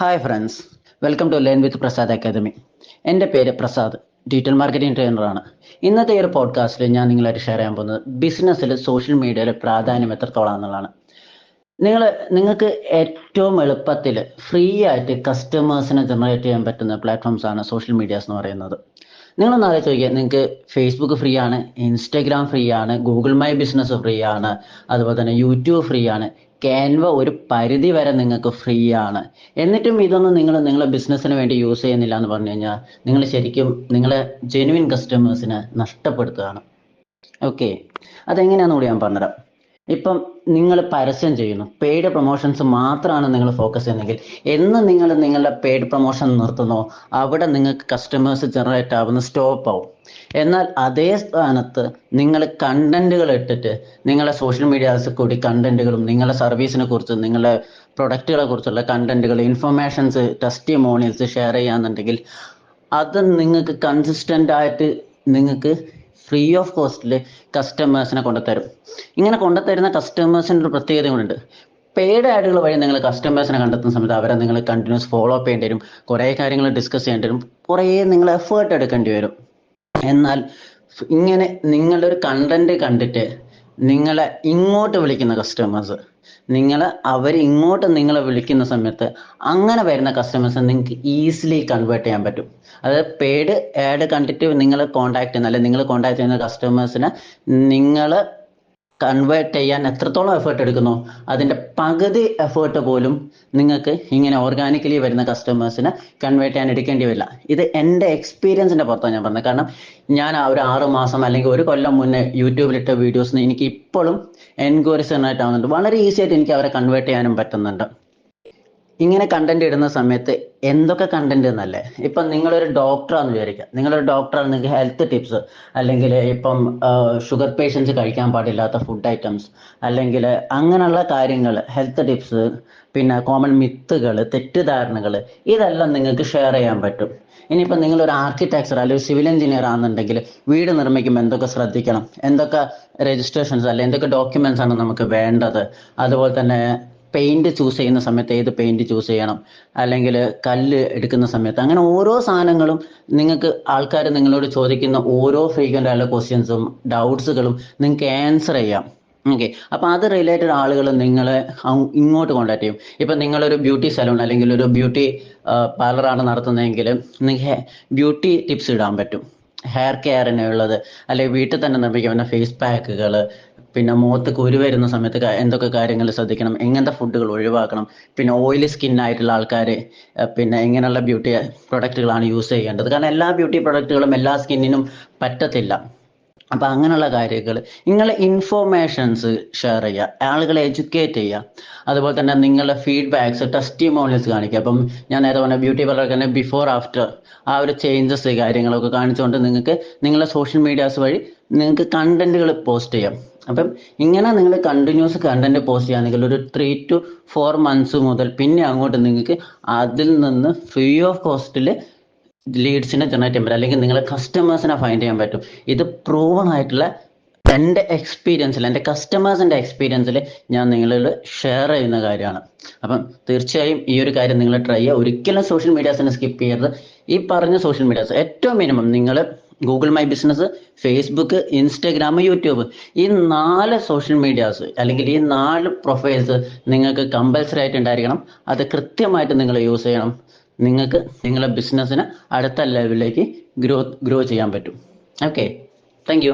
Hi friends welcome to learn with Prasad academy എന്റെ പേര് Prasad. Digital marketing ട്രെയിനറാണ് ഇന്നത്തെ ഒരു പോഡ്കാസ്റ്റിൽ ഞാൻ നിങ്ങളായിട്ട് ഷെയർ ചെയ്യാൻ പോകുന്നത് ബിസിനസ്സിൽ സോഷ്യൽ മീഡിയയുടെ പ്രാധാന്യം എത്രത്തോളം എന്നുള്ളതാണ്. നിങ്ങൾ നിങ്ങൾക്ക് ഏറ്റവും എളുപ്പത്തിൽ ഫ്രീ ആയിട്ട് കസ്റ്റമേഴ്സിനെ ജനറേറ്റ് ചെയ്യാൻ പറ്റുന്ന പ്ലാറ്റ്ഫോംസ് ആണ് സോഷ്യൽ മീഡിയാസ് എന്ന് പറയുന്നത്. നിങ്ങളൊന്ന് ആലോചിച്ച് നോക്കിയാൽ നിങ്ങൾക്ക് ഫേസ്ബുക്ക് ഫ്രീ ആണ് ഇൻസ്റ്റാഗ്രാം ഫ്രീ ആണ് ഗൂഗിൾ മൈ ബിസിനസ് ഫ്രീ ആണ് അതുപോലെ തന്നെ യൂട്യൂബ് ഫ്രീ ആണ്. ക്യാൻവ ഒരു പരിധി വരെ നിങ്ങൾക്ക് ഫ്രീ ആണ്. എന്നിട്ടും ഇതൊന്നും നിങ്ങൾ നിങ്ങളെ ബിസിനസ്സിന് വേണ്ടി യൂസ് ചെയ്യുന്നില്ല എന്ന് പറഞ്ഞു കഴിഞ്ഞാൽ നിങ്ങൾ ശരിക്കും നിങ്ങളെ ജെനുവിൻ കസ്റ്റമേഴ്സിനെ നഷ്ടപ്പെടുത്തുകയാണ്. ഓക്കെ അതെങ്ങനെയാണെന്ന് കൂടി ഞാൻ പറഞ്ഞുതരാം. ഇപ്പം നിങ്ങൾ പരസ്യം ചെയ്യുന്നു. പെയ്ഡ് പ്രൊമോഷൻസ് മാത്രമാണ് നിങ്ങൾ ഫോക്കസ് ചെയ്യുന്നതെങ്കിൽ എന്ന് നിങ്ങൾ നിങ്ങളുടെ പെയ്ഡ് പ്രൊമോഷൻ നിർത്തുന്നോ അവിടെ നിങ്ങൾക്ക് കസ്റ്റമേഴ്സ് ജനറേറ്റ് ആവുന്ന സ്റ്റോപ്പ് ആവും. എന്നാൽ അതേ സ്ഥാനത്ത് നിങ്ങൾ കണ്ടന്റുകൾ ഇട്ടിട്ട് നിങ്ങളെ സോഷ്യൽ മീഡിയാസിൽ കൂടി കണ്ടന്റുകളും നിങ്ങളുടെ സർവീസിനെ കുറിച്ച് നിങ്ങളുടെ പ്രൊഡക്റ്റുകളെ കുറിച്ചുള്ള കണ്ടന്റുകൾ ഇൻഫർമേഷൻസ് ടെസ്റ്റിമോണിയൽസ് ഷെയർ ചെയ്യാന്നുണ്ടെങ്കിൽ അത് നിങ്ങൾക്ക് കൺസിസ്റ്റന്റ് ആയിട്ട് നിങ്ങൾക്ക് ഫ്രീ ഓഫ് കോസ്റ്റിൽ കസ്റ്റമേഴ്സിനെ കൊണ്ടുത്തരും. ഇങ്ങനെ കൊണ്ടുത്തരുന്ന കസ്റ്റമേഴ്സിന്റെ ഒരു പ്രത്യേകത കൂടെ പെയ്ഡ് ആഡുകൾ വഴി നിങ്ങൾ കസ്റ്റമേഴ്സിനെ കണ്ടെത്തുന്ന സമയത്ത് അവരെ നിങ്ങൾ കണ്ടിന്യൂസ് ഫോളോ അപ്പ് ചെയ്യേണ്ടി വരും. കുറേ കാര്യങ്ങൾ ഡിസ്കസ് ചെയ്യേണ്ടി വരും. കുറേ നിങ്ങൾ എഫേർട്ട് എടുക്കേണ്ടി വരും. എന്നാൽ ഇങ്ങനെ നിങ്ങളുടെ ഒരു കണ്ടന്റ് കണ്ടിട്ട് നിങ്ങളെ ഇങ്ങോട്ട് വിളിക്കുന്ന കസ്റ്റമേഴ്സ് നിങ്ങൾ അവർ ഇങ്ങോട്ട് നിങ്ങളെ വിളിക്കുന്ന സമയത്ത് അങ്ങനെ വരുന്ന കസ്റ്റമേഴ്സ് നിങ്ങൾക്ക് ഈസിലി കൺവേർട്ട് ചെയ്യാൻ പറ്റും. അതായത് പെയ്ഡ് ആഡ് കണ്ടിട്ട് നിങ്ങൾ കോൺടാക്ട് ചെയ്യുന്ന അല്ലെങ്കിൽ നിങ്ങൾ കോൺടാക്ട് ചെയ്യുന്ന കസ്റ്റമേഴ്സിനെ നിങ്ങൾ കൺവേർട്ട് ചെയ്യാൻ എത്രത്തോളം എഫേർട്ട് എടുക്കുന്നു? അതിന്റെ പകുതി എഫേർട്ട് പോലും നിങ്ങൾക്ക് ഇങ്ങനെ ഓർഗാനിക്കലി വരുന്ന കസ്റ്റമേഴ്സിനെ കൺവേർട്ട് ചെയ്യാൻ എടുക്കേണ്ടി വരില്ല. ഇത് എന്റെ എക്സ്പീരിയൻസിന്റെ പുറത്താണ് ഞാൻ പറഞ്ഞത്. കാരണം ഞാൻ ആ ഒരു ആറ് മാസം അല്ലെങ്കിൽ ഒരു കൊല്ലം മുന്നേ യൂട്യൂബിലിട്ട വീഡിയോസിന് എനിക്ക് ഇപ്പോഴും എൻക്വയറീസ് ജനറേറ്റ് ആവുന്നുണ്ട് വളരെ ഈസി ആയിട്ട് എനിക്ക് അവരെ കൺവേർട്ട് ചെയ്യാനും പറ്റുന്നുണ്ട്. ഇങ്ങനെ കണ്ടന്റ് ഇടുന്ന സമയത്ത് എന്തൊക്കെ കണ്ടന്റ് എന്നല്ലേ? ഇപ്പം നിങ്ങളൊരു ഡോക്ടറാന്ന് വിചാരിക്കുക. നിങ്ങളൊരു ഡോക്ടറാണ് നിങ്ങൾക്ക് ഹെൽത്ത് ടിപ്സ് അല്ലെങ്കിൽ ഇപ്പം ഷുഗർ പേഷ്യൻസ് കഴിക്കാൻ പാടില്ലാത്ത ഫുഡ് ഐറ്റംസ് അല്ലെങ്കിൽ അങ്ങനെയുള്ള കാര്യങ്ങൾ ഹെൽത്ത് ടിപ്സ് പിന്നെ കോമൺ മിത്തുകൾ തെറ്റിദ്ധാരണകൾ ഇതെല്ലാം നിങ്ങൾക്ക് ഷെയർ ചെയ്യാൻ പറ്റും. ഇനിയിപ്പോൾ ഒരു ആർക്കിടെക്ചർ അല്ലെങ്കിൽ സിവിൽ എഞ്ചിനീയർ ആണെന്നുണ്ടെങ്കിൽ വീട് നിർമ്മിക്കുമ്പോൾ എന്തൊക്കെ ശ്രദ്ധിക്കണം? എന്തൊക്കെ രജിസ്ട്രേഷൻസ് അല്ലെ എന്തൊക്കെ ഡോക്യുമെന്റ്സ് ആണ് നമുക്ക് വേണ്ടത്? അതുപോലെ തന്നെ പെയിന്റ് ചൂസ് ചെയ്യുന്ന സമയത്ത് ഏത് പെയിന്റ് ചൂസ് ചെയ്യണം? അല്ലെങ്കിൽ കല്ല് എടുക്കുന്ന സമയത്ത്? അങ്ങനെ ഓരോ സാധനങ്ങളും നിങ്ങൾക്ക് ആൾക്കാർ നിങ്ങളോട് ചോദിക്കുന്ന ഓരോ ഫ്രീക്വന്റ് ആയുള്ള ക്വസ്റ്റ്യൻസും ഡൗട്ട്സുകളും നിങ്ങൾക്ക് ആൻസർ ചെയ്യാം. ഓക്കെ അപ്പോൾ അത് റിലേറ്റഡ് ആളുകൾ നിങ്ങളെ ഇങ്ങോട്ട് കോണ്ടാക്ട് ചെയ്യും. ഇപ്പം നിങ്ങളൊരു ബ്യൂട്ടി സലൂൺ അല്ലെങ്കിൽ ഒരു ബ്യൂട്ടി പാർലറാണ് നടത്തുന്നതെങ്കിൽ നിങ്ങൾക്ക് ബ്യൂട്ടി ടിപ്സ് ഇടാൻ പറ്റും. ഹെയർ കെയറിനുള്ളത് അല്ലെങ്കിൽ വീട്ടിൽ തന്നെ നിർമ്മിക്കുന്ന ഫേസ് പാക്കുകൾ പിന്നെ മുഖത്ത് കുരു വരുന്ന സമയത്ത് എന്തൊക്കെ കാര്യങ്ങൾ ശ്രദ്ധിക്കണം? എങ്ങനത്തെ ഫുഡുകൾ ഒഴിവാക്കണം? പിന്നെ ഓയിലി ആയിട്ടുള്ള ആൾക്കാർ പിന്നെ എങ്ങനെയുള്ള ബ്യൂട്ടി പ്രൊഡക്റ്റുകളാണ് യൂസ് ചെയ്യേണ്ടത്. കാരണം എല്ലാ ബ്യൂട്ടി പ്രൊഡക്റ്റുകളും എല്ലാ സ്കിന്നിനും പറ്റത്തില്ല. അപ്പൊ അങ്ങനെയുള്ള കാര്യങ്ങൾ. നിങ്ങൾ ഇൻഫോർമേഷൻസ് ഷെയർ ചെയ്യുക. ആളുകളെ എഡ്യൂക്കേറ്റ് ചെയ്യുക. അതുപോലെ തന്നെ നിങ്ങളുടെ ഫീഡ്ബാക്സ് ടെസ്റ്റിമോണിയൽസ് കാണിക്കുക. അപ്പം ഞാൻ നേരത്തെ പറഞ്ഞ ബ്യൂട്ടി പാർലർ തന്നെ ബിഫോർ ആഫ്റ്റർ ആ ഒരു ചേഞ്ചസ് കാര്യങ്ങളൊക്കെ കാണിച്ചുകൊണ്ട് നിങ്ങൾക്ക് നിങ്ങളുടെ സോഷ്യൽ മീഡിയാസ് വഴി നിങ്ങൾക്ക് കണ്ടന്റുകൾ പോസ്റ്റ് ചെയ്യാം. അപ്പം ഇങ്ങനെ നിങ്ങൾ കണ്ടിന്യൂസ് കണ്ടന്റ് പോസ്റ്റ് ചെയ്യുകയാണെങ്കിൽ ഒരു ത്രീ ടു ഫോർ മന്ത്സ് മുതൽ പിന്നെ അങ്ങോട്ട് നിങ്ങൾക്ക് അതിൽ നിന്ന് ഫ്രീ ഓഫ് കോസ്റ്റിൽ ലീഡ്സിനെ ജനറേറ്റ് ചെയ്യാൻ അല്ലെങ്കിൽ നിങ്ങളെ കസ്റ്റമേഴ്സിനെ ഫൈൻഡ് ചെയ്യാൻ പറ്റും. ഇത് പ്രൂവൺ ആയിട്ടുള്ള എന്റെ എക്സ്പീരിയൻസിൽ എന്റെ കസ്റ്റമേഴ്സിന്റെ എക്സ്പീരിയൻസിൽ ഞാൻ നിങ്ങളിൽ ഷെയർ ചെയ്യുന്ന കാര്യമാണ്. അപ്പം തീർച്ചയായും ഈ ഒരു കാര്യം നിങ്ങൾ ട്രൈ ചെയ്യുക. ഒരിക്കലും സോഷ്യൽ മീഡിയാസിനെ സ്കിപ്പ് ചെയ്യരുത്. ഈ പറഞ്ഞ സോഷ്യൽ മീഡിയാസ് ഏറ്റവും മിനിമം നിങ്ങൾ Google my business Facebook Instagram YouTube ഈ നാല് സോഷ്യൽ മീഡിയാസ് അല്ലെങ്കിൽ ഈ നാല് പ്രൊഫൈൽസ് നിങ്ങൾക്ക് കമ്പൽസറി ആയിട്ട് ഉണ്ടായിരിക്കണം. അത് കൃത്യമായിട്ട് നിങ്ങൾ യൂസ് ചെയ്യണം. നിങ്ങൾക്ക് നിങ്ങളുടെ ബിസിനസ്സിന് അടുത്ത ലെവലിലേക്ക് ഗ്രോ ഗ്രോ ചെയ്യാൻ പറ്റും. Okay thank